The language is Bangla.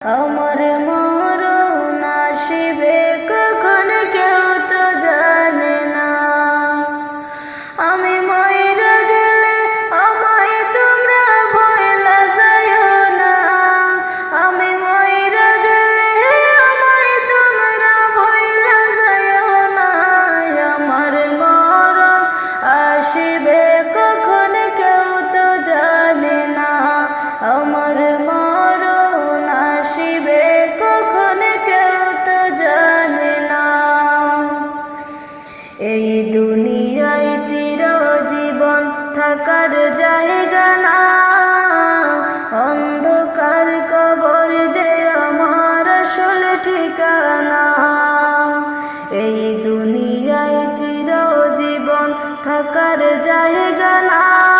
আমার এই দুনিয়ায় চিরজীবন থাকার জায়গা না। অন্ধকার কবর যে আমার আসল ঠিকানা। এই দুনিয়ায় চিরজীবন থাকার জায়গা না।